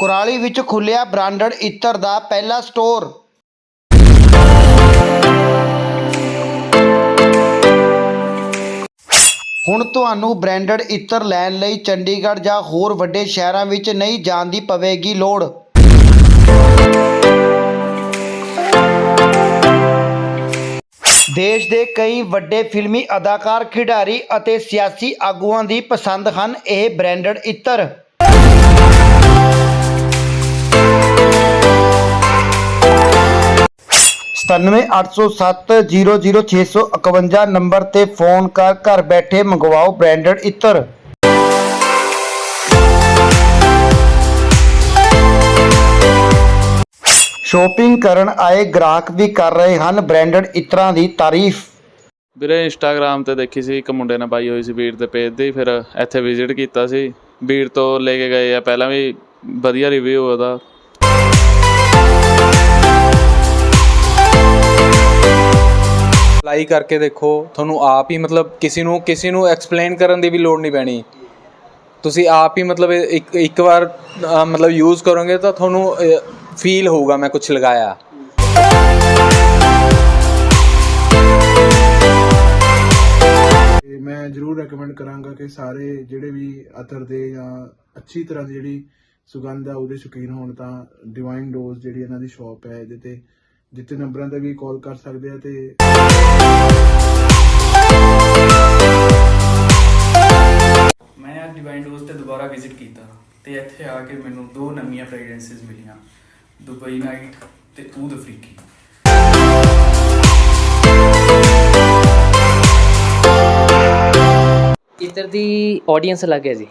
ਕੁਰਾਲੀ ਵਿੱਚ ਖੁੱਲਿਆ ਬ੍ਰਾਂਡਡ ਇਤਰ ਦਾ ਪਹਿਲਾ ਸਟੋਰ। ਹੁਣ ਤੁਹਾਨੂੰ ਬ੍ਰਾਂਡਡ ਇਤਰ ਲੈਣ ਲਈ ਚੰਡੀਗੜ੍ਹ ਜਾਂ ਹੋਰ ਵੱਡੇ ਸ਼ਹਿਰਾਂ ਵਿੱਚ ਨਹੀਂ ਜਾਣ ਦੀ ਪਵੇਗੀ ਲੋੜ। ਦੇਸ਼ ਦੇ ਕਈ ਵੱਡੇ ਫਿਲਮੀ ਅਦਾਕਾਰ, ਖਿਡਾਰੀ ਅਤੇ ਸਿਆਸੀ ਆਗੂਆਂ ਦੀ ਪਸੰਦ ਹਨ ਇਹ ਬ੍ਰਾਂਡਡ ਇਤਰ ਸਤਾਨਵੇਂ ਅੱਠ ਸੌ ਸੱਤ ਜ਼ੀਰੋ ਜ਼ੀਰੋ ਛੇ ਸੌ ਇਕਵੰਜਾ ਨੰਬਰ ਤੇ ਫੋਨ ਕਰ ਘਰ ਬੈਠੇ ਮੰਗਵਾਓ ਬ੍ਰਾਂਡਡ ਇਤਰ। ਸ਼ੋਪਿੰਗ ਕਰਨ ਆਏ ਗ੍ਰਾਹਕ ਵੀ ਕਰ ਰਹੇ ਹਨ ਬ੍ਰਾਂਡਡ ਇਤਰਾਂ ਦੀ ਤਾਰੀਫ। ਵੀਰੇ ਇੰਸਟਾਗ੍ਰਾਮ ਤੇ ਦੇਖੀ ਸੀ, ਇੱਕ ਮੁੰਡੇ ਨੇ ਪਾਈ ਹੋਈ ਸੀ ਬੀੜ ਦੇ ਪੇਜ ਦੀ, ਫਿਰ ਇੱਥੇ ਵਿਜ਼ਿਟ ਕੀਤਾ ਸੀ। ਬੀੜ ਤੋਂ ਲੈ ਕੇ ਗਏ ਆ, ਪਹਿਲਾਂ ਵੀ ਵਧੀਆ ਰਿਵਿਊ ਉਹਦਾ। ਅਪਲਾਈ ਕਰਕੇ ਦੇਖੋ ਤੁਹਾਨੂੰ ਆਪ ਹੀ ਮਤਲਬ ਕਿਸੇ ਨੂੰ ਕਿਸੇ ਨੂੰ ਐਕਸਪਲੇਨ ਕਰਨ ਦੀ ਵੀ ਲੋੜ ਨਹੀਂ ਪੈਣੀ। ਤੁਸੀਂ ਆਪ ਹੀ ਮਤਲਬ ਇਹ ਇੱਕ ਇੱਕ ਵਾਰ ਅ, ਮਤਲਬ ਯੂਜ਼ ਕਰੋਗੇ ਤਾਂ ਤੁਹਾਨੂੰ ਫੀਲ ਹੋਊਗਾ ਮੈਂ ਕੁਝ ਲਗਾਇਆ। ਤੇ ਮੈਂ ਜ਼ਰੂਰ ਰეკਮੈਂਡ ਕਰਾਂਗਾ ਕਿ ਸਾਰੇ ਜਿਹੜੇ ਵੀ ਅਤਰ ਦੇ ਜਾਂ ਅੱਛੀ ਤਰ੍ਹਾਂ ਦੀ ਜਿਹੜੀ ਸੁਗੰਧ ਆ ਉਹਦੇ ਸ਼ੌਕੀਨ ਹੋਣ ਤਾਂ ਡਿਵਾਈਨ ਡੋਜ਼ ਜਿਹੜੀ ਇਹਨਾਂ ਦੀ ਸ਼ਾਪ ਹੈ ਇਹਦੇ ਤੇ ਜਿੱਤੇ ਨੰਬਰਾਂ ਤੇ ਵੀ ਕਾਲ ਕਰ ਸਕਦੇ ਆ ਤੇ ਮੈਂ ਅੱਜ ਡਿਵਾਈਨ ਡੋਜ਼ ਤੇ ਦੁਬਾਰਾ ਵਿਜ਼ਿਟ ਕੀਤਾ ਤੇ ਇੱਥੇ ਆ ਕੇ ਮੈਨੂੰ ਦੋ ਨਵੀਆਂ ਫ੍ਰੈਗਰੈਂਸਿਸ ਮਿਲੀਆਂ ਦੁਬਈ ਨਾਈਟ ਤੇ ਊਦ ਅਫਰੀਕੀ ਇਧਰ ਦੀ ਆਡੀਅנס ਅਲੱਗ ਹੈ ਜੀ।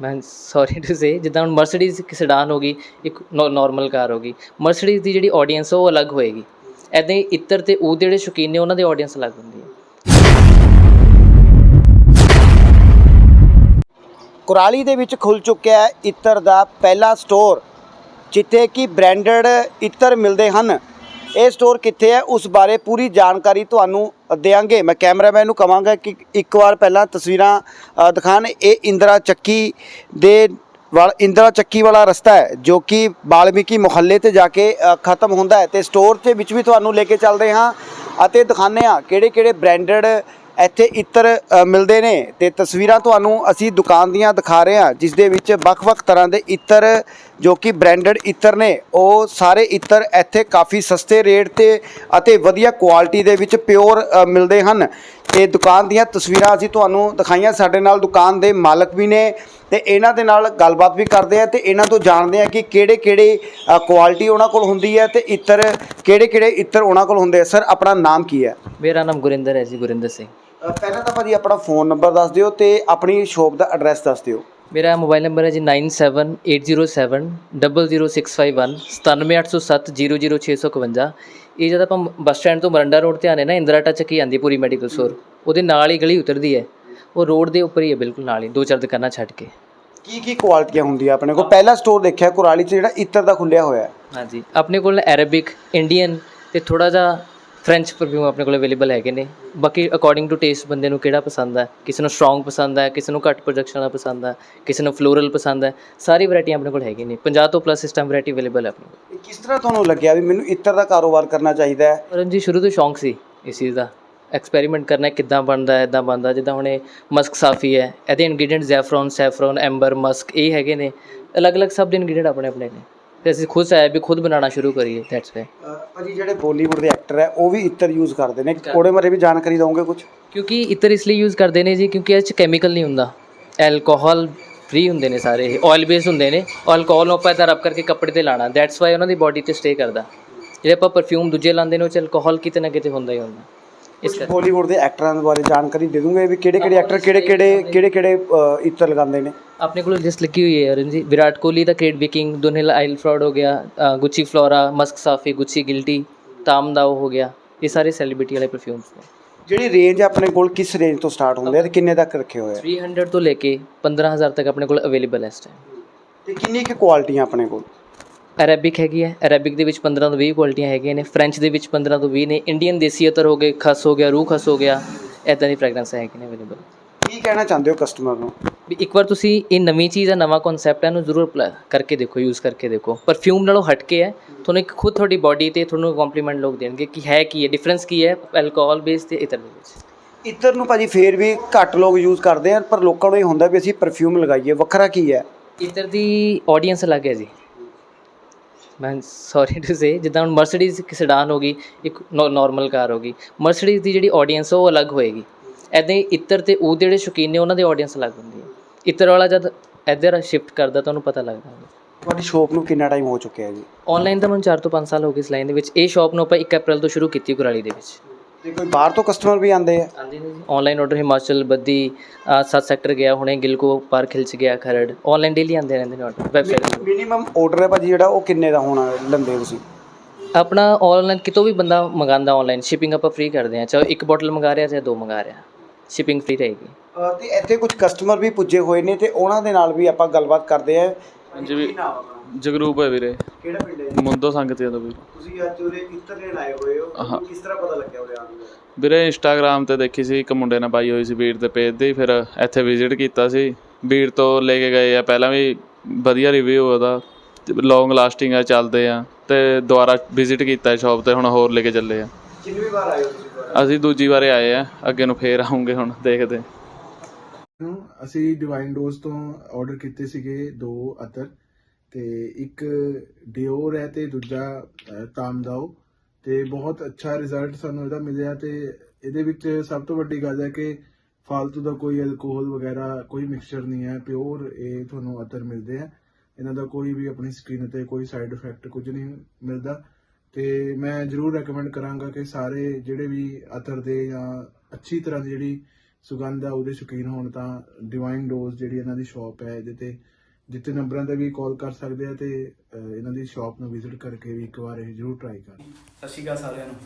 ਮੈਂ ਸੌਰੀ ਟੂ ਸੇ ਜਿੱਦਾਂ ਹੁਣ ਮਰਸਡੀਜ਼ ਇੱਕ ਸੈਡਾਨ ਹੋ ਗਈ, ਇੱਕ ਨਾਰਮਲ ਕਾਰ ਹੋ ਗਈ। ਮਰਸਡੀਜ਼ ਦੀ ਜਿਹੜੀ ਆਡੀਅנס ਉਹ ਅਲੱਗ ਹੋਏਗੀ। ਐਦਾਂ ਹੀ ਇੱਤਰ ਤੇ ਉਹ ਜਿਹੜੇ ਸ਼ੌਕੀਨ ਨੇ, ਉਹਨਾਂ ਦੇ ਆਡੀਅנס ਅਲੱਗ ਹੁੰਦੀ ਹੈ। ਕੁਰਾਲੀ ਦੇ ਵਿੱਚ ਖੁੱਲ ਚੁੱਕਿਆ ਹੈ ਇਤਰ ਦਾ ਪਹਿਲਾ ਸਟੋਰ ਜਿੱਥੇ ਕਿ ਬ੍ਰਾਂਡਡ ਇੱਤਰ ਮਿਲਦੇ ਹਨ। ਇਹ ਸਟੋਰ ਕਿੱਥੇ ਹੈ? ਉਸ ਬਾਰੇ ਪੂਰੀ ਜਾਣਕਾਰੀ ਤੁਹਾਨੂੰ ਦੇਵਾਂਗੇ ਮੈਂ ਕੈਮਰਾਮੈਨ ਨੂੰ ਕਵਾਂਗਾ ਕਿ ਇੱਕ ਵਾਰ ਪਹਿਲਾਂ ਤਸਵੀਰਾਂ ਅ, ਦਿਖਾਣ। ਇਹ ਇੰਦਰਾ ਚੱਕੀ ਦੇ ਵਾਲ ਇੰਦਰਾ ਚੱਕੀ ਵਾਲਾ ਰਸਤਾ ਹੈ ਜੋ ਕਿ ਬਾਲਮੀਕੀ ਮੁਹੱਲੇ ਤੇ ਜਾ ਕੇ ਖਤਮ ਹੁੰਦਾ ਹੈ ਤੇ ਸਟੋਰ ਦੇ ਵਿੱਚ ਵੀ ਤੁਹਾਨੂੰ ਲੈ ਕੇ ਚੱਲਦੇ ਹਾਂ ਅਤੇ ਦਿਖਾਉਂਦੇ ਹਾਂ ਕਿਹੜੇ ਕਿਹੜੇ ਬ੍ਰਾਂਡਡ ਇੱਥੇ ਇਤਰ ਮਿਲਦੇ ਨੇ। ਤੇ ਤਸਵੀਰਾਂ ਤੁਹਾਨੂੰ ਅਸੀਂ ਦੁਕਾਨ ਦੀਆਂ ਦਿਖਾ ਰਹੇ ਹਾਂ ਜਿਸ ਦੇ ਵਿੱਚ ਵੱਖ-ਵੱਖ ਤਰ੍ਹਾਂ ਦੇ ਇਤਰ ਜੋ ਕਿ ਬ੍ਰਾਂਡਡ ਇਤਰ ਨੇ ਉਹ ਸਾਰੇ ਇਤਰ ਇੱਥੇ ਕਾਫੀ ਸਸਤੇ ਰੇਟ ਤੇ ਅਤੇ ਵਧੀਆ ਕੁਆਲਿਟੀ ਦੇ ਵਿੱਚ ਪਿਓਰ ਮਿਲਦੇ ਹਨ। ਤੇ ਦੁਕਾਨ ਦੀਆਂ ਤਸਵੀਰਾਂ ਅਸੀਂ ਤੁਹਾਨੂੰ ਦਿਖਾਈਆਂ। ਸਾਡੇ ਨਾਲ ਦੁਕਾਨ ਦੇ ਮਾਲਕ ਵੀ ਨੇ ਤੇ ਇਹਨਾਂ ਦੇ ਨਾਲ ਗੱਲਬਾਤ ਵੀ ਕਰਦੇ ਆ ਤੇ ਇਹਨਾਂ ਤੋਂ ਜਾਣਦੇ ਆ ਕਿ ਕਿਹੜੇ ਕਿਹੜੇ ਕੁਆਲਿਟੀ ਉਹਨਾਂ ਕੋਲ ਹੁੰਦੀ ਹੈ ਤੇ ਇਤਰ ਕਿਹੜੇ ਕਿਹੜੇ ਇਤਰ ਉਹਨਾਂ ਕੋਲ ਹੁੰਦੇ ਆ। ਸਰ ਆਪਣਾ ਨਾਮ ਕੀ ਹੈ? ਮੇਰਾ ਨਾਮ ਗੁਰਿੰਦਰ ਹੈ ਜੀ ਗੁਰਿੰਦਰ ਸਿੰਘ। ਪਹਿਲਾਂ ਤਾਂ ਭਾਜੀ ਆਪਣਾ ਫੋਨ ਨੰਬਰ ਦੱਸ ਦਿਓ ਤੇ ਆਪਣੀ ਸ਼ੋਪ ਦਾ ਐਡਰੈਸ ਦੱਸ ਦਿਓ। ਮੇਰਾ ਮੋਬਾਈਲ ਨੰਬਰ ਹੈ ਜੀ 9780700651 9780700651 ਇਹ ਜਦ ਆਪਾਂ ਬੱਸ ਸਟੈਂਡ ਤੋਂ ਮਰੰਡਾ ਰੋਡ ਤੇ ਆਨੇ ਨਾ ਇੰਦਰਾ ਟੱਚ ਕੀ ਆਂਦੀ ਪੂਰੀ ਮੈਡੀਕਲ ਸਟੋਰ ਉਹਦੇ ਨਾਲ ਹੀ ਗਲੀ ਉਤਰਦੀ ਹੈ। ਉਹ ਰੋਡ ਦੇ ਉੱਪਰ ਹੀ ਹੈ ਬਿਲਕੁਲ ਨਾਲ ਹੀ। ਦੋ ਚਾਰ ਦੁਕਾਨਾਂ ਛੱਡ ਕੇ। ਕੀ ਕੀ ਕੁਆਲਿਟੀਆਂ ਹੁੰਦੀਆਂ ਆਪਣੇ ਕੋਲ? ਪਹਿਲਾ ਸਟੋਰ ਦੇਖਿਆ ਕੁਰਾਲੀ 'ਚ ਜਿਹੜਾ ਇਤਰ ਦਾ ਖੁੱਲਿਆ ਹੋਇਆ ਹੈ। ਹਾਂਜੀ। ਆਪਣੇ ਕੋਲ ਅਰਬਿਕ ਇੰਡੀਅਨ ਤੇ ਥੋੜਾ ਜਿਹਾ ਫ੍ਰੈਂਚ ਪਰਫਿਊਮ ਆਪਣੇ ਕੋਲ ਅਵੇਲੇਬਲ ਹੈਗੇ ਨੇ। ਬਾਕੀ ਅਕੋਰਡਿੰਗ ਟੂ ਟੇਸਟ ਬੰਦੇ ਨੂੰ ਕਿਹੜਾ ਪਸੰਦ ਹੈ? ਕਿਸੇ ਨੂੰ ਸਟਰੋਂਗ ਪਸੰਦ ਹੈ ਕਿਸੇ ਨੂੰ ਘੱਟ ਪ੍ਰੋਡਕਸ਼ਨ ਦਾ ਪਸੰਦ ਹੈ ਕਿਸੇ ਨੂੰ ਫਲੋਰਲ ਪਸੰਦ ਹੈ ਸਾਰੀ ਵੈਰਾਈਟੀਆਂ ਆਪਣੇ ਕੋਲ ਹੈਗੀ ਨੇ। 50 ਤੋਂ ਪਲੱਸ ਇਸ ਟਾਈਮ ਵੈਰਾਈਟੀ ਅਵੇਲੇਬਲ ਹੈ ਆਪਣੇ ਕੋਲ। ਕਿਸ ਤਰ੍ਹਾਂ ਤੁਹਾਨੂੰ ਲੱਗਿਆ ਵੀ ਮੈਨੂੰ ਇਤਰ ਦਾ ਕਾਰੋਬਾਰ ਕਰਨਾ ਚਾਹੀਦਾ ਹੈ? ਪਰਮ ਜੀ ਸ਼ੁਰੂ ਤੋਂ ਸ਼ੌਂਕ ਸੀ ਇਸ ਚੀਜ਼ ਦਾ। ਐਕਸਪੈਰੀਮੈਂਟ ਕਰਨਾ ਕਿੱਦਾਂ ਬਣਦਾ ਹੈ ਇਦਾਂ ਬਣਦਾ ਜਿੱਦਾਂ ਹੁਣੇ ਮਸਕ ਸਾਫੀ ਹੈ ਇਹਦੇ ingredient saffron saffron amber musk ਇਹ ਹੈਗੇ ਨੇ। ਅਲੱਗ-ਅਲੱਗ ਸਭ ਦੇ ਇਨਗਰੀਡੀਐਂਟ ਆਪਣੇ ਆਪਣੇ ਨੇ। ਤੇ ਅਸੀਂ ਖੁਦ ਆਏ ਵੀ ਖੁਦ ਬਣਾਉਣਾ ਸ਼ੁਰੂ ਕਰੀਏ ਦੈਟਸ ਅ, ਭਾਜੀ ਜਿਹੜੇ ਬਾਲੀਵੁੱਡ ਦੇ ਐਕਟਰ ਹੈ ਉਹ ਵੀ ਇਤਰ ਯੂਜ਼ ਕਰਦੇ ਨੇ। ਉਹਦੇ ਬਾਰੇ ਵੀ ਜਾਣਕਾਰੀ ਦਵੋਗੇ ਕੁਝ ਕਿਉਂਕਿ ਇਤਰ ਇਸ ਲਈ ਯੂਜ਼ ਕਰਦੇ ਨੇ ਜੀ ਕਿਉਂਕਿ ਇਹ 'ਚ ਕੈਮੀਕਲ ਨਹੀਂ ਹੁੰਦਾ। ਐਲਕੋਹਲ ਫ੍ਰੀ ਹੁੰਦੇ ਨੇ ਸਾਰੇ ਇਹ ਆਇਲ ਬੇਸ ਹੁੰਦੇ ਨੇ। ਐਲਕੋਹਲ ਨੂੰ ਆਪਾਂ ਇੱਦਾਂ ਰਬ ਕਰਕੇ ਕੱਪੜੇ ਤੇ ਲਾਣਾ ਦੈਟਸ ਵਾਈ ਉਹਨਾਂ ਦੀ ਬਾਡੀ ਤੇ ਸਟੇ ਕਰਦਾ। ਜਿਹੜੇ ਆਪਾਂ ਪਰਫਿਊਮ ਦੂਜੇ ਲਾਉਂਦੇ ਨੇ ਉਹ 'ਚ ਐਲਕੋਹਲ ਕਿਤੇ ਨਾ ਕਿਤੇ ਹੁੰਦਾ ਹੀ ਹੁੰਦਾ। ਇਸ ਕਰਕੇ। ਬਾਲੀਵੁੱਡ ਦੇ ਐਕਟਰਾਂ ਦੇ ਬਾਰੇ ਜਾਣਕਾਰੀ ਦੇ ਦੂੰਗੇ ਵੀ ਕਿਹੜੇ ਕਿਹੜੇ ਐਕਟਰ ਕਿਹੜੇ ਕਿਹੜੇ ਕਿਹੜੇ ਕਿਹੜੇ ਇਤਰ ਲਗਾਉਂਦੇ ਨੇ? ਆਪਣੇ ਕੋਲ ਲਿਸਟ ਲੱਗੀ ਹੋਈ ਹੈ ਅਰੁਣ ਜੀ ਵਿਰਾਟ ਕੋਹਲੀ ਦਾ Creed Viking Dunhill oil fraud ਹੋ ਗਿਆ ਗੁੱਚੀ ਫਲੋਰਾ ਮਸਕ ਸਾਫੀ ਗੁੱਚੀ ਗਿਲਟੀ ਤਾਮ ਦਾ ਉਹ ਹੋ ਗਿਆ ਇਹ ਸਾਰੇ ਸੈਲੀਬ੍ਰਿਟੀ ਵਾਲੇ ਪਰਫਿਊਮਸ ਨੇ। ਜਿਹੜੀ ਰੇਂਜ ਆਪਣੇ ਕੋਲ ਕਿਸ ਰੇਂਜ ਤੋਂ ਸਟਾਰਟ ਹੁੰਦੇ ਆ ਤੇ ਕਿੰਨੇ ਤੱਕ ਰੱਖੇ ਹੋਏ ਆ? 300 ਤੋਂ ਲੈ ਕੇ 15000 ਤੱਕ ਆਪਣੇ ਕੋਲ ਅਵੇਲੇਬਲ ਹੈ ਇਸ ਟਾਈਮ ਤੇ ਕਿੰਨੀ ਕੁ ਕੁਆਲਿਟੀਆਂ ਆਪਣੇ ਕੋਲ? ਅਰੈਬਿਕ ਹੈਗੀ ਹੈ। ਅਰੈਬਿਕ ਦੇ ਵਿੱਚ 15 ਤੋਂ 20 ਕੁਆਲਿਟੀਆਂ ਹੈਗੀਆਂ ਨੇ। ਫ੍ਰੈਂਚ ਦੇ ਵਿੱਚ 15 ਤੋਂ 20 ਨੇ। ਇੰਡੀਅਨ ਦੇਸੀ ਅਤਰ ਹੋ ਗਏ ਖਸ ਹੋ ਗਿਆ ਰੂਹ ਖਸ ਹੋ ਗਿਆ। ਇਦਾਂ ਦੀ ਫ੍ਰੈਗਰੈਂਸ ਹੈਗੀਆਂ ਨੇ ਅਵੇਲੇਬਲ ਕੀ ਕਹਿਣਾ ਚਾਹੁੰਦੇ ਹੋ ਕਸਟਮਰ ਨੂੰ? ਵੀ ਇੱਕ ਵਾਰ ਤੁਸੀਂ ਇਹ ਨਵੀਂ ਚੀਜ਼ ਹੈ ਨਵਾਂ ਕਨਸੈਪਟ ਹੈ ਇਹਨੂੰ ਜ਼ਰੂਰ ਕਰਕੇ ਦੇਖੋ ਯੂਜ਼ ਕਰਕੇ ਦੇਖੋ। ਪਰਫਿਊਮ ਨਾਲੋਂ ਹਟ ਕੇ ਹੈ। ਤੁਹਾਨੂੰ ਇੱਕ ਖੁਦ ਤੁਹਾਡੀ ਬਾਡੀ ਤੇ ਤੁਹਾਨੂੰ ਕੰਪਲੀਮੈਂਟ ਲੋਕ ਦੇਣਗੇ ਕਿ ਹੈ ਕੀ ਹੈ ਡਿਫਰੈਂਸ ਕੀ ਹੈ ਐਲਕੋਹਲ ਬੇਸ ਤੇ ਇਤਰ ਦੇ ਵਿੱਚ। ਇਤਰ ਨੂੰ ਭਾਜੀ ਫੇਰ ਵੀ ਘੱਟ ਲੋਕ ਯੂਜ਼ ਕਰਦੇ ਆ ਪਰ ਲੋਕਾਂ ਨੂੰ ਇਹ ਹੁੰਦਾ ਵੀ ਅਸੀਂ ਪਰਫਿਊਮ ਲਗਾਈਏ। ਵੱਖਰਾ ਕੀ ਹੈ? ਇਤਰ ਦੀ ਆਡੀਅנס ਅਲੱਗ ਹੈ ਜੀ। ਮੈਂ ਸੌਰੀ ਟੂ ਸੇ ਜਿੱਦਾਂ ਹੁਣ ਮਰਸਡੀਜ਼ ਇੱਕ ਸਿਡਾਨ ਹੋ ਗਈ ਇੱਕ ਨਾਰਮਲ ਕਾਰ ਹੋ ਗਈ ਮਰਸਡੀਜ਼ ਦੀ ਜਿਹੜੀ ਆਡੀਅנס ਉਹ ਅਲੱਗ ਹੋਏਗੀ। ਐਦਾਂ ਹੀ ਇੱਤਰ ਤੇ ਉਹ ਜਿਹੜੇ ਸ਼ੌਕੀਨ ਨੇ ਉਹਨਾਂ ਦੇ ਆਡੀਅנס ਅਲੱਗ ਹੁੰਦੀ ਹੈ। ਇੱਤਰ ਵਾਲਾ ਜਦ ਇੱਧਰ ਸ਼ਿਫਟ ਕਰਦਾ ਤੁਹਾਨੂੰ ਪਤਾ ਲੱਗਦਾ ਤੁਹਾਡੀ ਸ਼ਾਪ ਨੂੰ ਕਿੰਨਾ ਟਾਈਮ ਹੋ ਚੁੱਕਿਆ ਹੈ ਜੀ? ਆਨਲਾਈਨ ਤਾਂ ਮੈਨੂੰ 4 ਤੋਂ 5 ਸਾਲ ਹੋ ਗਏ ਇਸ ਲਾਈਨ ਦੇ ਵਿੱਚ। ਇਹ ਸ਼ਾਪ ਨੂੰ ਆਪਾਂ 1 ਅਪ੍ਰੈਲ ਤੋਂ ਸ਼ੁਰੂ ਕੀਤੀ ਕੁਰਾਲੀ ਦੇ ਵਿੱਚ। ਤੇ ਕੋਈ ਬਾਹਰ ਤੋਂ ਕਸਟਮਰ ਵੀ ਆਉਂਦੇ ਆ? ਆਂਦੀ ਨੇ ਜੀ online order Himachal Baddi 7 sector ਗਿਆ ਹੁਣੇ ਗਿਲਕੋ ਪਾਰਕ ਹਿਲਸ ਗਿਆ ਖਰੜ। ਆਨਲਾਈਨ ਡੇਲੀ ਆਉਂਦੇ ਰਹਿੰਦੇ ਨੇ ਆਰਡਰ ਵੈਬਸਾਈਟ ਮਿਨੀਮਮ ਆਰਡਰ ਹੈ ਭਾਜੀ ਜਿਹੜਾ ਉਹ ਕਿੰਨੇ ਦਾ ਹੋਣਾ ਲੈਂਦੇ ਹੋ ਤੁਸੀਂ? ਆਪਣਾ ਆਨਲਾਈਨ ਕਿਤੋਂ ਵੀ ਬੰਦਾ ਮੰਗਾਉਂਦਾ ਆਨਲਾਈਨ ਸ਼ਿਪਿੰਗ ਆਪਾਂ ਫ੍ਰੀ ਕਰਦੇ ਹਾਂ ਚਾਹੇ ਇੱਕ ਬੋਟਲ ਮੰਗਾ ਰਿਹਾ ਚਾਹੇ ਦੋ ਮੰਗਾ ਰਿਹਾ ਸ਼ਿਪਿੰਗ ਫ੍ਰੀ ਰਹੇਗੀ। ਤੇ ਇੱਥੇ ਕੁਝ ਕਸਟਮਰ ਵੀ ਪੁੱਜੇ ਹੋਏ ਨੇ ਤੇ ਉਹਨਾਂ ਦੇ ਨਾਲ ਵੀ ਆਪਾਂ ਗੱਲਬਾਤ ਕਰਦੇ ਆ ਹਾਂਜੀ ਵੀ ਜਗਰੂਪ ਹੈ ਵੀਰੇ। ਕਿਹੜਾ ਪਿੰਡ ਹੈ? ਮੁੰਦੋ ਸੰਗਤੀਆਂ ਤੋਂ ਵੀ। ਤੁਸੀਂ ਅੱਜ ਉਰੇ ਇੱਤਰ ਲੈਣ ਆਏ ਹੋਏ ਹੋ? ਤੁਹਾਨੂੰ ਕਿਸ ਤਰ੍ਹਾਂ ਪਤਾ ਲੱਗਿਆ ਉਰੇ ਆਉਣ ਦਾ? ਵੀਰੇ ਇੰਸਟਾਗ੍ਰam ਤੇ ਦੇਖੀ ਸੀ ਇੱਕ ਮੁੰਡੇ ਨੇ ਪਾਈ ਹੋਈ ਸੀ ਬੀੜ ਦੇ ਪੇਜ ਦੀ ਫਿਰ ਇੱਥੇ ਵਿਜ਼ਿਟ ਕੀਤਾ ਸੀ। ਬੀੜ ਤੋਂ ਲੈ ਕੇ ਗਏ ਆ ਪਹਿਲਾਂ ਵੀ ਵਧੀਆ ਰਿਵਿਊ ਉਹਦਾ। ਲੌਂਗ ਲਾਸਟਿੰਗ ਆ ਚੱਲਦੇ ਆ। ਤੇ ਦੁਬਾਰਾ ਵਿਜ਼ਿਟ ਕੀਤਾ ਸ਼ਾਪ ਤੇ ਹੁਣ ਹੋਰ ਲੈ ਕੇ ਚੱਲੇ ਆ। ਕਿੰਨੀ ਵਾਰ ਆਏ ਹੋ ਤੁਸੀਂ ਦੁਬਾਰਾ? ਅਸੀਂ ਦੂਜੀ ਵਾਰੇ ਆਏ ਆ ਅੱਗੇ ਨੂੰ ਫੇਰ ਆਉਂਗੇ ਹੁਣ ਦੇਖਦੇ। ਨੂੰ ਅਸੀਂ ਡਿਵਾਈਨ ਡੋਜ਼ ਤੋਂ ਆਰਡਰ ਕੀਤੇ ਸੀਗੇ ਦੋ ਅਤਰ। ਤੇ ਇੱਕ ਡਿਓਰ ਹੈ ਤੇ ਦੂਜਾ ਤਾਮਦਾਓ। ਤੇ ਬਹੁਤ ਅੱਛਾ ਰਿਜ਼ਲਟ ਸਾਨੂੰ ਇਹਦਾ ਮਿਲਿਆ ਤੇ ਇਹਦੇ ਵਿੱਚ ਸਭ ਤੋਂ ਵੱਡੀ ਗੱਲ ਹੈ ਕਿ ਫਾਲਤੂ ਦਾ ਕੋਈ ਅਲਕੋਹਲ ਵਗੈਰਾ, ਕੋਈ ਮਿਕਸਚਰ ਨਹੀਂ ਹੈ ਪਿਓਰ ਇਹ ਤੁਹਾਨੂੰ ਅਤਰ ਮਿਲਦੇ ਆ। ਇਹਨਾਂ ਦਾ ਕੋਈ ਵੀ ਆਪਣੀ ਸਕਿਨ 'ਤੇ ਕੋਈ ਸਾਈਡ ਇਫੈਕਟ ਕੁਝ ਨਹੀਂ ਮਿਲਦਾ। ਤੇ ਮੈਂ ਜਰੂਰ ਰეკਮੈਂਡ ਕਰਾਂਗਾ ਕਿ ਸਾਰੇ ਜਿਹੜੇ ਵੀ ਅਤਰ ਦੇ ਜਾਂ ਅੱਛੀ ਤਰ੍ਹਾਂ ਦੀ ਜਿਹੜੀ ਸੁਗੰਧ ਆ, ਉਹਦੇ ਸ਼ੌਕੀਨ ਹੋਣ ਤਾਂ ਡਿਵਾਈਨ ਡੋਜ਼ ਜਿਹੜੀ ਇਹਨਾਂ ਦੀ ਸ਼ਾਪ ਹੈ, ਇਹਦੇ ਤੇ ਜਿੱਤੇ ਨੰਬਰਾਂ ਤੇ ਵੀ ਕਾਲ ਕਰ ਸਕਦੇ ਆ ਤੇ ਅਹ, ਇਹਨਾਂ ਦੀ ਸ਼ਾਪ ਨੂੰ ਵਿਜ਼ਿਟ ਕਰਕੇ ਵੀ ਇੱਕ ਵਾਰ ਇਹ ਜਰੂਰ ਟਰਾਈ ਕਰਨ ਸਤਿ ਸ਼੍ਰੀ ਅਕਾਲ ਸਾਰਿਆਂ ਨੂੰ।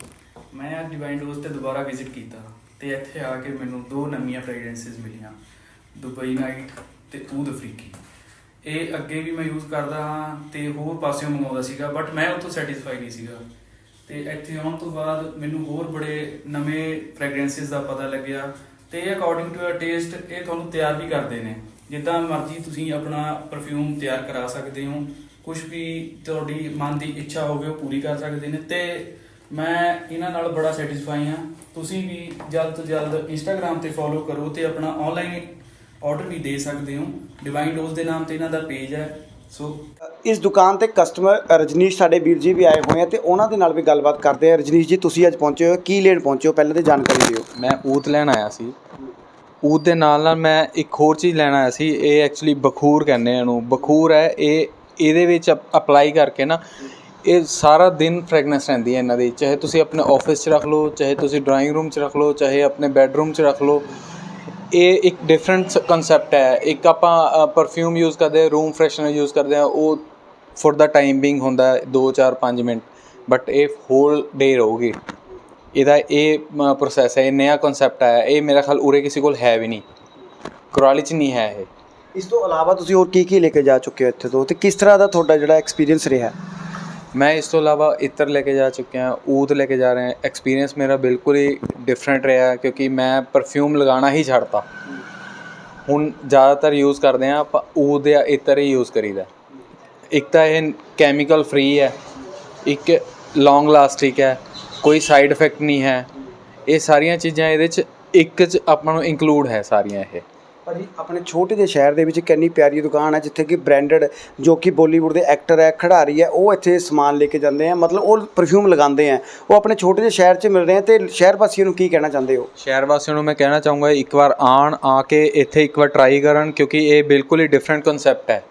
ਮੈਂ ਅੱਜ ਡਿਵਾਈਨ ਡੋਜ਼ ਤੇ ਦੁਬਾਰਾ ਵਿਜ਼ਿਟ ਕੀਤਾ ਤੇ ਇੱਥੇ ਆ ਕੇ ਮੈਨੂੰ ਦੋ ਨਵੀਆਂ ਫ੍ਰੈਗਰੈਂਸਿਸ ਮਿਲੀਆਂ ਦੁਬਈ ਨਾਈਟ ਤੇ ਊਦ ਅਫਰੀਕੀ ਇਹ ਅੱਗੇ ਵੀ ਮੈਂ ਯੂਜ਼ ਕਰਦਾ ਹਾਂ ਤੇ ਹੋਰ ਪਾਸਿਓਂ ਮੰਗਾਉਂਦਾ ਸੀਗਾ ਬਟ ਮੈਂ ਉੱਥੋਂ ਸੈਟੀਸਫਾਈ ਨਹੀਂ ਸੀਗਾ। ਤੇ ਇੱਥੇ ਆਉਣ ਤੋਂ ਬਾਅਦ ਮੈਨੂੰ ਹੋਰ ਬੜੇ ਨਵੇਂ ਫ੍ਰੈਗਰੈਂਸਿਸ ਦਾ ਪਤਾ ਲੱਗਿਆ ਤੇ ਇਹ ਅਕੋਰਡਿੰਗ ਟੂ ਯਰ ਟੇਸਟ ਇਹ ਤੁਹਾਨੂੰ ਤਿਆਰ ਵੀ ਕਰਦੇ ਨੇ। ਜਿੱਦਾਂ ਮਰਜ਼ੀ ਤੁਸੀਂ ਆਪਣਾ ਪਰਫਿਊਮ ਤਿਆਰ ਕਰਾ ਸਕਦੇ ਹੋ ਕੁਝ ਵੀ ਤੁਹਾਡੀ ਮਨ ਦੀ ਇੱਛਾ ਹੋਵੇ ਉਹ ਪੂਰੀ ਕਰ ਸਕਦੇ ਨੇ ਤੇ ਮੈਂ ਇਹਨਾਂ ਨਾਲ ਬੜਾ ਸੈਟੀਸਫਾਈ ਹਾਂ। ਤੁਸੀਂ ਵੀ ਜਲਦ ਤੋਂ ਜਲਦ ਇੰਸਟਾਗ੍ਰam ਤੇ ਫੋਲੋ ਕਰੋ ਤੇ ਆਪਣਾ ਆਨਲਾਈਨ ਆਰਡਰ ਵੀ ਦੇ ਸਕਦੇ ਹੋ। ਡਿਵਾਈਨ ਡੋਜ਼ ਦੇ ਨਾਮ ਤੇ ਇਹਨਾਂ ਦਾ ਪੇਜ ਹੈ। ਸੋ ਇਸ ਦੁਕਾਨ ਤੇ ਕਸਟਮਰ ਰਜਨੀਸ਼ ਸਾਡੇ ਵੀਰ ਜੀ ਵੀ ਆਏ ਹੋਏ ਆ ਤੇ ਉਹਨਾਂ ਦੇ ਨਾਲ ਵੀ ਗੱਲਬਾਤ ਕਰਦੇ ਆ। ਰਜਨੀਸ਼ ਜੀ ਤੁਸੀਂ ਅੱਜ ਪਹੁੰਚੇ ਹੋ। ਕੀ ਲੈਣ ਪਹੁੰਚੇ ਹੋ? ਪਹਿਲਾਂ ਤੇ ਜਾਣਕਾਰੀ ਦਿਓ। ਮੈਂ ਊਤ ਲੈਣ ਆਇਆ ਸੀ। ਉਹਦੇ ਨਾਲ ਨਾਲ ਮੈਂ ਇੱਕ ਹੋਰ ਚੀਜ਼ ਲੈਣ ਆਇਆ ਸੀ, ਇਹ ਐਕਚੁਲੀ ਬਖੂਰ ਕਹਿੰਦੇ ਆ ਇਹਨੂੰ। ਬਖੂਰ ਹੈ, ਇਹ, ਇਹਦੇ ਵਿੱਚ ਅਪਲਾਈ ਕਰਕੇ ਨਾ, ਇਹ ਸਾਰਾ ਦਿਨ ਫ੍ਰੈਗਨੈਂਸ ਰਹਿੰਦੀ ਹੈ ਇਹਨਾਂ ਦੀ ਚਾਹੇ ਤੁਸੀਂ ਆਪਣੇ ਆਫਿਸ 'ਚ ਰੱਖ ਲਓ, ਚਾਹੇ ਤੁਸੀਂ ਡਰਾਇੰਗ ਰੂਮ 'ਚ ਰੱਖ ਲਓ, ਚਾਹੇ ਆਪਣੇ ਬੈੱਡਰੂਮ 'ਚ ਰੱਖ ਲਓ। ਇਹ ਇੱਕ ਡਿਫਰੈਂਟ ਕਨਸੈਪਟ ਹੈ। ਇੱਕ ਆਪਾਂ ਪਰਫਿਊਮ ਯੂਜ਼ ਕਰਦੇ ਹਾਂ ਰੂਮ ਫਰੈਸ਼ਨਰ ਯੂਜ਼ ਕਰਦੇ ਹਾਂ, ਉਹ ਫॉर ਦਾ ਟਾਈਮ ਬਿੰਗ ਹੁੰਦਾ 2 4 5 ਮਿੰਟ। ਬਟ ਇਹ ਹੋਲ ਡੇ ਰਹੂਗੀ। ਇਹਦਾ ਇਹ ਪ੍ਰੋਸੈਸ ਹੈ ਇਹ ਨਵਾਂ ਕਨਸੈਪਟ ਆਇਆ ਇਹ ਮੇਰਾ ਖਿਆਲ ਉਰੇ ਕਿਸੇ ਕੋਲ ਹੈ ਵੀ ਨਹੀਂ। ਕੁਰਾਲੀ 'ਚ ਨਹੀਂ ਹੈ ਇਹ। ਇਸ ਤੋਂ ਇਲਾਵਾ ਤੁਸੀਂ ਹੋਰ ਕੀ ਕੀ ਲੈ ਕੇ ਜਾ ਚੁੱਕੇ ਹੋ ਇੱਥੇ ਤੋਂ? ਤੇ ਕਿਸ ਤਰ੍ਹਾਂ ਦਾ ਤੁਹਾਡਾ ਜਿਹੜਾ ਐਕਸਪੀਰੀਅੰਸ ਰਿਹਾ? ਮੈਂ ਇਸ ਤੋਂ ਇਲਾਵਾ ਇਤਰ ਲੈ ਕੇ ਜਾ ਚੁੱਕਿਆ ਹਾਂ ਊਦ ਲੈ ਕੇ ਜਾ ਰਹੇ ਹਾਂ ਐਕਸਪੀਰੀਅੰਸ ਮੇਰਾ ਬਿਲਕੁਲ ਹੀ ਡਿਫਰੈਂਟ ਰਿਹਾ ਕਿਉਂਕਿ ਮੈਂ ਪਰਫਿਊਮ ਲਗਾਉਣਾ ਹੀ ਛੱਡਤਾ। ਹੁਣ ਜ਼ਿਆਦਾਤਰ ਯੂਜ਼ ਕਰਦੇ ਹਾਂ ਆਪਾਂ ਊਦ ਜਾਂ ਇਤਰ ਹੀ ਯੂਜ਼ ਕਰੀਦਾ। ਇੱਕ ਤਾਂ ਇਹ ਕੈਮੀਕਲ ਫ੍ਰੀ ਹੈ ਇੱਕ ਲੌਂਗ ਲਾਸਟਿਕ ਹੈ ਕੋਈ ਸਾਈਡ ਇਫੈਕਟ ਨਹੀਂ ਹੈ। ਇਹ ਸਾਰੀਆਂ ਚੀਜ਼ਾਂ ਇਹਦੇ 'ਚ ਇੱਕ 'ਚ ਆਪਾਂ ਨੂੰ ਇਨਕਲੂਡ ਹੈ ਸਾਰੀਆਂ ਇਹ। ਭਾਜੀ ਆਪਣੇ ਛੋਟੇ ਜਿਹੇ ਸ਼ਹਿਰ ਦੇ ਵਿੱਚ ਇੱਕ ਇੰਨੀ ਪਿਆਰੀ ਦੁਕਾਨ ਹੈ ਜਿੱਥੇ ਕਿ ਬ੍ਰਾਂਡਡ ਜੋ ਕਿ ਬਾਲੀਵੁੱਡ ਦੇ ਐਕਟਰ ਹੈ ਖਿਡਾਰੀ ਹੈ ਉਹ ਇੱਥੇ ਸਮਾਨ ਲੈ ਕੇ ਜਾਂਦੇ ਆ। ਮਤਲਬ ਉਹ ਪਰਫਿਊਮ ਲਗਾਉਂਦੇ ਆ। ਉਹ ਆਪਣੇ ਛੋਟੇ ਜਿਹੇ ਸ਼ਹਿਰ 'ਚ ਮਿਲ ਰਹੇ ਆ ਤੇ ਸ਼ਹਿਰ ਵਾਸੀਆਂ ਨੂੰ ਕੀ ਕਹਿਣਾ ਚਾਹੁੰਦੇ ਹੋ? ਸ਼ਹਿਰ ਵਾਸੀਆਂ ਨੂੰ ਮੈਂ ਕਹਿਣਾ ਚਾਹੂੰਗਾ ਇੱਕ ਵਾਰ ਆਣ ਆ ਕੇ ਇੱਥੇ ਇੱਕ ਵਾਰ ਟਰਾਈ ਕਰਨ ਕਿਉਂਕਿ ਇਹ ਬਿਲਕੁਲ ਹੀ ਡਿਫਰੈਂਟ ਕਨਸੈਪਟ ਹੈ।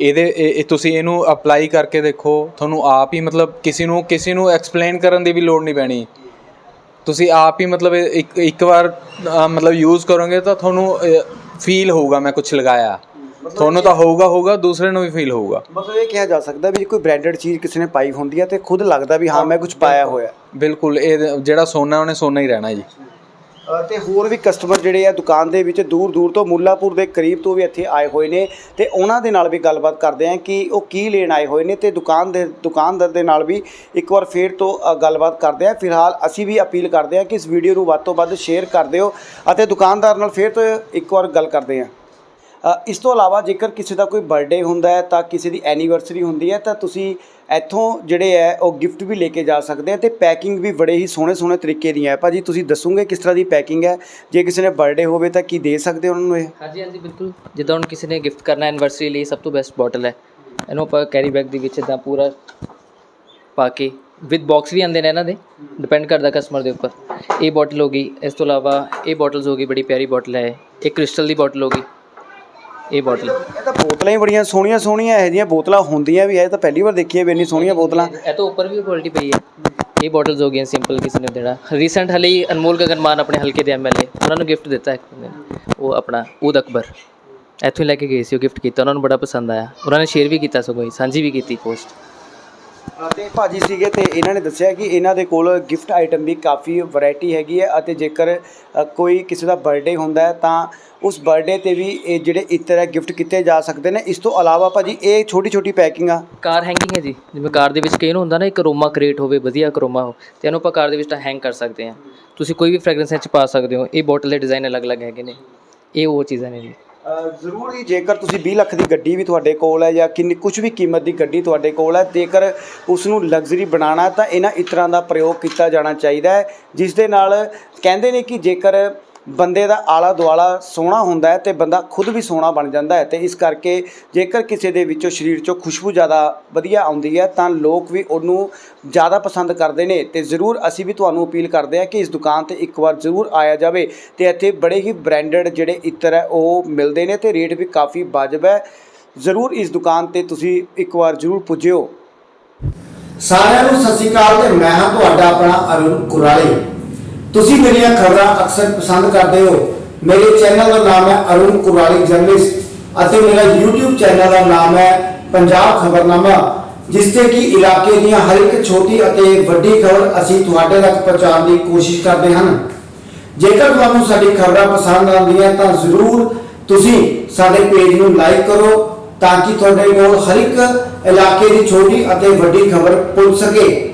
ਇਹਦੇ ਇਹ ਤੁਸੀਂ ਇਹਨੂੰ ਅਪਲਾਈ ਕਰਕੇ ਦੇਖੋ ਤੁਹਾਨੂੰ ਆਪ ਹੀ ਮਤਲਬ ਕਿਸੇ ਨੂੰ ਕਿਸੇ ਨੂੰ ਐਕਸਪਲੇਨ ਕਰਨ ਦੀ ਵੀ ਲੋੜ ਨਹੀਂ ਪੈਣੀ। ਤੁਸੀਂ ਆਪ ਹੀ ਮਤਲਬ ਇੱਕ ਇੱਕ ਵਾਰ ਮਤਲਬ ਯੂਜ਼ ਕਰੋਗੇ ਤਾਂ ਤੁਹਾਨੂੰ ਫੀਲ ਹੋਊਗਾ ਮੈਂ ਕੁਝ ਲਗਾਇਆ। ਤੁਹਾਨੂੰ ਤਾਂ ਹੋਊਗਾ ਹੋਊਗਾ ਦੂਸਰੇ ਨੂੰ ਵੀ ਫੀਲ ਹੋਊਗਾ। ਮਤਲਬ ਇਹ ਕਿਹਾ ਜਾ ਸਕਦਾ ਵੀ ਕੋਈ ਬ੍ਰਾਂਡਡ ਚੀਜ਼ ਕਿਸੇ ਨੇ ਪਾਈ ਹੁੰਦੀ ਹੈ ਤੇ ਖੁਦ ਲੱਗਦਾ ਵੀ ਹਾਂ ਮੈਂ ਕੁਝ ਪਾਇਆ ਹੋਇਆ। ਬਿਲਕੁਲ ਇਹ ਜਿਹੜਾ ਸੋਨਾ ਉਹਨੇ ਸੋਨਾ ਹੀ ਰਹਿਣਾ ਜੀ। ਤੇ ਹੋਰ ਵੀ ਕਸਟਮਰ ਜਿਹੜੇ ਆ ਦੁਕਾਨ ਦੇ ਵਿੱਚ ਦੂਰ ਦੂਰ ਤੋਂ ਮੁੱਲਾਪੁਰ ਦੇ ਕਰੀਬ ਤੋਂ ਵੀ ਇੱਥੇ ਆਏ ਹੋਏ ਨੇ ਤੇ ਉਹਨਾਂ ਦੇ ਨਾਲ ਵੀ ਗੱਲਬਾਤ ਕਰਦੇ ਆ ਕਿ ਉਹ ਕੀ ਲੈਣ ਆਏ ਹੋਏ ਨੇ ਤੇ ਦੁਕਾਨ ਦੇ ਦੁਕਾਨਦਾਰ ਦੇ ਨਾਲ ਵੀ ਇੱਕ ਵਾਰ ਫੇਰ ਤੋਂ ਗੱਲਬਾਤ ਕਰਦੇ ਆ ਫਿਲਹਾਲ ਅਸੀਂ ਵੀ ਅਪੀਲ ਕਰਦੇ ਆ ਕਿ ਇਸ ਵੀਡੀਓ ਨੂੰ ਵੱਧ ਤੋਂ ਵੱਧ ਸ਼ੇਅਰ ਕਰ ਦਿਓ ਅਤੇ ਦੁਕਾਨਦਾਰ ਨਾਲ ਫੇਰ ਤੋਂ ਇੱਕ ਵਾਰ ਗੱਲ ਕਰਦੇ ਆ ਇਸ ਤੋਂ ਇਲਾਵਾ ਜੇਕਰ ਕਿਸੇ ਦਾ ਕੋਈ ਬਰਥਡੇ ਹੁੰਦਾ ਹੈ ਤਾਂ ਕਿਸੇ ਦੀ ਐਨੀਵਰਸਰੀ ਹੁੰਦੀ ਹੈ ਤਾਂ ਤੁਸੀਂ ਇੱਥੋਂ ਜਿਹੜੇ ਹੈ ਉਹ ਗਿਫਟ ਵੀ ਲੈ ਕੇ ਜਾ ਸਕਦੇ ਆ ਤੇ ਪੈਕਿੰਗ ਵੀ ਬੜੇ ਹੀ ਸੋਹਣੇ ਸੋਹਣੇ ਤਰੀਕੇ ਦੀ ਹੈ। ਭਾਜੀ, ਤੁਸੀਂ ਦੱਸੋਗੇ ਕਿਸ ਤਰ੍ਹਾਂ ਦੀ ਪੈਕਿੰਗ ਹੈ? ਜੇ ਕਿਸੇ ਨੇ ਬਰਥਡੇ ਹੋਵੇ ਤਾਂ ਕੀ ਦੇ ਸਕਦੇ ਹੋ ਉਹਨਾਂ ਨੂੰ ਇਹ? ਹਾਂਜੀ ਹਾਂਜੀ, ਬਿਲਕੁਲ। ਜਿੱਦਾਂ ਹੁਣ ਕਿਸੇ ਨੇ ਗਿਫਟ ਕਰਨਾ ਐਨੀਵਰਸਰੀ ਲਈ ਸਭ ਤੋਂ ਬੈਸਟ ਬੋਟਲ ਹੈ। ਇਹਨੂੰ ਆਪਾਂ ਕੈਰੀ ਬੈਗ ਦੇ ਵਿੱਚ ਇਦਾਂ ਪੂਰਾ ਪਾ ਕੇ ਵਿਦ ਬਾਕਸ ਵੀ ਆਉਂਦੇ ਨੇ ਇਹਨਾਂ ਦੇ ਡਿਪੈਂਡ ਕਰਦਾ ਕਸਟਮਰ ਦੇ ਉੱਪਰ। ਇਹ ਬੋਟਲ ਹੋ ਗਈ। ਇਸ ਤੋਂ ਇਲਾਵਾ ਇਹ ਬੋਟਲਸ ਹੋ ਗਈ, ਬੜੀ ਪਿਆਰੀ ਬੋਟਲ ਹੈ। ਇਹ ਕ੍ਰਿਸਟਲ ਦੀ ਬੋਟਲ ਹੋ ਗਈ। ਇਹ ਬੋਟਲ ਇਹ ਤਾਂ ਬੋਤਲਾਂ ਹੀ ਬੜੀਆਂ ਸੋਹਣੀਆਂ ਸੋਹਣੀਆਂ ਇਹੋ ਜਿਹੀਆਂ ਬੋਤਲਾਂ ਹੁੰਦੀਆਂ ਵੀ ਹੈ ਇਹ ਤਾਂ ਪਹਿਲੀ ਵਾਰ ਦੇਖੀ ਹੈ ਵੀ ਇੰਨੀ ਸੋਹਣੀਆਂ ਬੋਤਲਾਂ। ਇਹ ਤੋਂ ਉੱਪਰ ਵੀ ਕੁਆਲਿਟੀ ਪਈ ਹੈ ਇਹ ਬੋਟਲਸ ਹੋ ਗਈਆਂ ਸਿੰਪਲ ਕਿਸੇ ਨੇ ਦੇਣਾ। ਰੀਸੈਂਟ ਹਲੇ ਹੀ ਅਨਮੋਲ ਗਗਨਮਾਨ ਆਪਣੇ ਹਲਕੇ ਦੇ ਐਮਐਲਏ ਉਹਨਾਂ ਨੂੰ ਗਿਫਟ ਦਿੱਤਾ ਇੱਕ ਨੇ। ਉਹ ਆਪਣਾ ਊਦ ਅਕਬਰ। ਇੱਥੋਂ ਹੀ ਲੈ ਕੇ ਗਏ ਸੀ ਉਹ ਗਿਫਟ ਕੀਤਾ। ਉਹਨਾਂ ਨੂੰ ਬੜਾ ਪਸੰਦ ਆਇਆ। ਉਹਨਾਂ ਨੇ ਸ਼ੇਅਰ ਵੀ ਕੀਤਾ ਸਗੋਂ ਹੀ, ਸਾਂਝੀ ਵੀ ਕੀਤੀ ਪੋਸਟ ਤੇ ਭਾਜੀ ਸੀਗੇ ਤੇ ਇਹਨਾਂ ਨੇ ਦੱਸਿਆ ਕਿ ਇਹਨਾਂ ਦੇ ਕੋਲ ਗਿਫਟ ਆਈਟਮ ਵੀ ਕਾਫੀ ਵੈਰਾਈਟੀ ਹੈਗੀ ਹੈ ਅਤੇ ਜੇਕਰ ਅ, ਕੋਈ ਕਿਸੇ ਦਾ ਬਰਥਡੇ ਹੁੰਦਾ ਹੈ ਤਾਂ ਉਸ ਬਰਥਡੇ ਤੇ ਵੀ ਇਹ ਜਿਹੜੇ ਇਤਰ ਹੈ ਗਿਫਟ ਕੀਤੇ ਜਾ ਸਕਦੇ ਨੇ। ਇਸ ਤੋਂ ਇਲਾਵਾ ਭਾਜੀ ਇਹ ਛੋਟੀ ਛੋਟੀ ਪੈਕਿੰਗ? ਆ ਕਾਰ ਹੈਂਗਿੰਗ ਹੈ ਜੀ। ਜਿਵੇਂ ਕਾਰ ਦੇ ਵਿੱਚ ਕਈ ਨੂੰ ਹੁੰਦਾ ਨਾ ਇੱਕ ਅਰੋਮਾ ਕ੍ਰੀਏਟ ਹੋਵੇ ਵਧੀਆ ਕਰੋਮਾ ਹੋ ਤੇ ਇਹਨੂੰ ਆਪਾਂ ਕਾਰ ਦੇ ਵਿੱਚ ਤਾਂ ਹੈਂਗ ਕਰ ਸਕਦੇ ਹਾਂ। ਤੁਸੀਂ ਕੋਈ ਵੀ ਫ੍ਰੈਗਰੈਂਸ 'ਚ ਪਾ ਸਕਦੇ ਹੋ। ਇਹ ਬੋਟਲ ਦੇ ਡਿਜ਼ਾਈਨ ਅਲੱਗ-ਅਲੱਗ ਹੈਗੇ ਨੇ। ਇਹ ਉਹ ਚੀਜ਼ਾਂ ਨੇ ਜੀ। ਜ਼ਰੂਰ ਹੀ ਜੇਕਰ ਤੁਸੀਂ 20 ਲੱਖ ਦੀ ਗੱਡੀ ਵੀ ਤੁਹਾਡੇ ਕੋਲ ਹੈ ਜਾਂ ਕਿੰਨੀ ਕੁਝ ਵੀ ਕੀਮਤ ਦੀ ਗੱਡੀ ਤੁਹਾਡੇ ਕੋਲ ਹੈ, ਜੇਕਰ ਉਸ ਨੂੰ ਲਗਜ਼ਰੀ ਬਣਾਉਣਾ ਤਾਂ ਇਹਨਾਂ ਇਤਰਾਂ ਦਾ ਪ੍ਰਯੋਗ ਕੀਤਾ ਜਾਣਾ ਚਾਹੀਦਾ ਹੈ, ਜਿਸ ਦੇ ਨਾਲ ਕਹਿੰਦੇ ਨੇ ਕਿ ਜੇਕਰ ਬੰਦੇ ਦਾ ਆਲਾ ਦੁਆਲਾ ਸੋਹਣਾ ਹੁੰਦਾ ਹੈ ਤੇ ਬੰਦਾ ਖੁਦ ਵੀ ਸੋਹਣਾ ਬਣ ਜਾਂਦਾ ਹੈ ਤੇ ਇਸ ਕਰਕੇ ਜੇਕਰ ਕਿਸੇ ਦੇ ਵਿੱਚੋਂ ਸਰੀਰ ਚੋਂ ਖੁਸ਼ਬੂ ਜ਼ਿਆਦਾ ਵਧੀਆ ਆਉਂਦੀ ਹੈ ਤਾਂ ਲੋਕ ਵੀ ਉਹਨੂੰ ਜ਼ਿਆਦਾ ਪਸੰਦ ਕਰਦੇ ਨੇ ਤੇ ਜ਼ਰੂਰ ਅਸੀਂ ਵੀ ਤੁਹਾਨੂੰ ਅਪੀਲ ਕਰਦੇ ਹਾਂ ਕਿ ਇਸ ਦੁਕਾਨ ਤੇ ਇੱਕ ਵਾਰ ਜ਼ਰੂਰ ਆਇਆ ਜਾਵੇ ਤੇ ਇੱਥੇ ਬੜੇ ਹੀ ਬ੍ਰਾਂਡਡ ਜਿਹੜੇ ਇਤਰ ਹੈ ਉਹ ਮਿਲਦੇ ਨੇ ਤੇ ਰੇਟ ਵੀ ਕਾਫੀ ਵਾਜਬ ਹੈ। ਜ਼ਰੂਰ ਇਸ ਦੁਕਾਨ ਤੇ ਤੁਸੀਂ ਇੱਕ ਵਾਰ ਜ਼ਰੂਰ ਪੁੱਜਿਓ। ਸਾਰਿਆਂ ਨੂੰ ਸਤਿ ਸ਼੍ਰੀ ਅਕਾਲ ਤੇ ਮੈਂ ਹਾਂ ਤੁਹਾਡਾ ਆਪਣਾ ਅਰੁਣ ਕੁਰਾਲੀ। ਤੁਸੀਂ ਮੇਰੀਆਂ ਖਬਰਾਂ ਅਕਸਰ ਪਸੰਦ ਕਰਦੇ ਹੋ। ਮੇਰੇ ਚੈਨਲ ਦਾ ਨਾਮ ਹੈ ਅਰੁਣ ਕੁਰਾਲੀ ਜਰਨਲਿਸਟ ਅਤੇ ਮੇਰਾ YouTube ਚੈਨਲ ਦਾ ਨਾਮ ਹੈ ਪੰਜਾਬ ਖਬਰਨਾਮਾ, ਜਿਸ ਤੇ ਕਿ ਇਲਾਕੇ ਦੀਆਂ ਹਰ ਇੱਕ ਛੋਟੀ ਅਤੇ ਵੱਡੀ ਖਬਰ ਅਸੀਂ ਤੁਹਾਡੇ ਤੱਕ ਪਹੁੰਚਾਉਣ ਦੀ ਕੋਸ਼ਿਸ਼ ਕਰਦੇ ਹਨ। ਜੇਕਰ ਤੁਹਾਨੂੰ ਸਾਡੀ ਖਬਰਾਂ ਪਸੰਦ ਆਉਂਦੀਆਂ ਤਾਂ ਜ਼ਰੂਰ ਤੁਸੀਂ ਸਾਡੇ ਪੇਜ ਨੂੰ ਲਾਈਕ ਕਰੋ, ਤਾਂ ਕਿ ਤੁਹਾਡੇ ਕੋਲ ਹਰ ਇੱਕ ਇਲਾਕੇ ਦੀ ਛੋਟੀ ਅਤੇ ਵੱਡੀ ਖਬਰ ਪਹੁੰਚ ਸਕੇ।